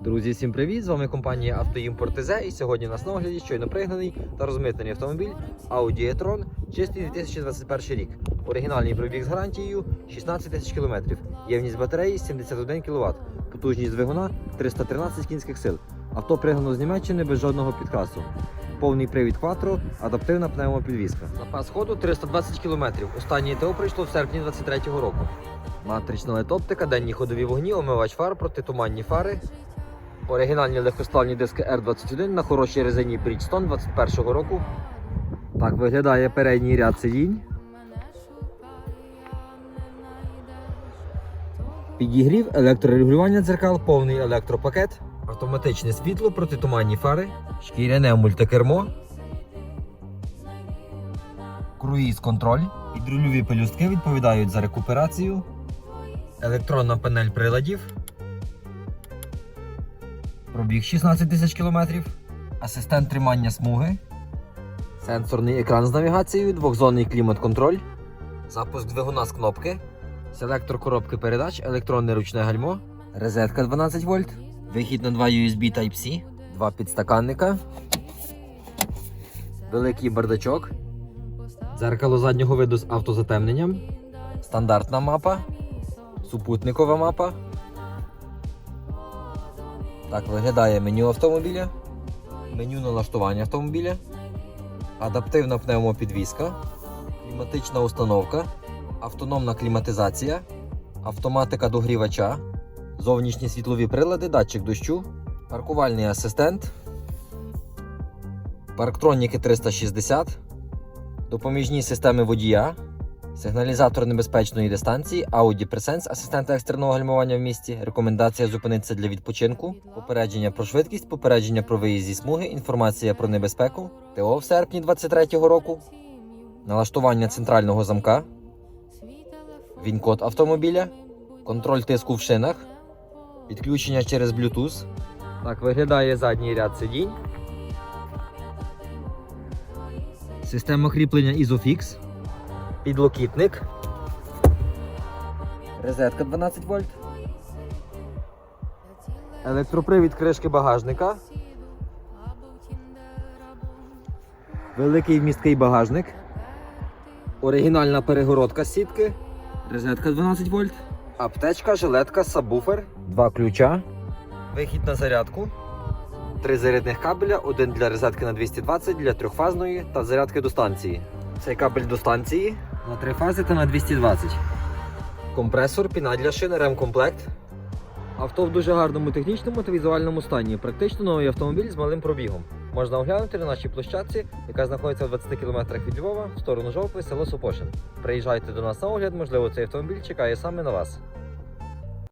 Друзі, всім привіт! З вами компанія Автоімпорт ТЗ і сьогодні у нас на огляді щойно пригнаний та розмитнений автомобіль Audi e-tron, чистий 2021 рік. Оригінальний пробіг з гарантією 16 тисяч кілометрів. Ємність батареї 71 кВт, потужність двигуна 313 кінських сил. Авто пригнано з Німеччини без жодного підкрасу. Повний привід Quattro, адаптивна пневмопідвізка. Запас ходу 320 км. Останнє ТО пройшло в серпні 2023 року. Матрична летоптика, денні ходові вогні, омивач фар, протитуманні фари. Оригінальні легкосплавні диски R21 на хорошій резині Bridgestone 21 року. Так виглядає передній ряд сидінь. Підігрів, електрорегулювання дзеркал, повний електропакет, автоматичне світло, протитуманні фари, шкіряне мультикермо, круїз контроль, підрульові пелюстки відповідають за рекуперацію, електронна панель приладів, пробіг 16 тисяч кілометрів, асистент тримання смуги, сенсорний екран з навігацією, двохзонний клімат-контроль, запуск двигуна з кнопки, селектор коробки передач, електронне ручне гальмо, розетка 12 вольт, вихід на 2 USB Type-C, два підстаканника, великий бардачок, дзеркало заднього виду з автозатемненням, стандартна мапа, супутникова мапа. Так виглядає меню автомобіля, меню налаштування автомобіля, адаптивна пневмопідвізка, кліматична установка, автономна кліматизація, автоматика догрівача, зовнішні світлові прилади, датчик дощу, паркувальний асистент, парктроніки 360, допоміжні системи водія, сигналізатор небезпечної дистанції, Audi Presense, асистент екстреного гальмування в місті, рекомендація зупинитися для відпочинку, попередження про швидкість, попередження про виїзд зі смуги, інформація про небезпеку, ТО в серпні 2023 року, налаштування центрального замка, він-код автомобіля, контроль тиску в шинах, підключення через Bluetooth. Так виглядає задній ряд сидінь. Система кріплення Isofix. Підлокітник. Розетка 12 вольт. Електропривід кришки багажника. Великий вмісткий багажник. Оригінальна перегородка сітки. Розетка 12 вольт. Аптечка, жилетка, сабвуфер. Два ключа. Вихід на зарядку. Три зарядних кабеля, один для розетки на 220, для трьохфазної та зарядки до станції. Цей кабель до станції на три фази та на 220. Компресор, піна для шини, ремкомплект. Авто в дуже гарному технічному та візуальному стані. Практично новий автомобіль з малим пробігом. Можна оглянути на нашій площадці, яка знаходиться в 20 км від Львова в сторону Жовтви, село Сопошин. Приїжджайте до нас на огляд, можливо, цей автомобіль чекає саме на вас.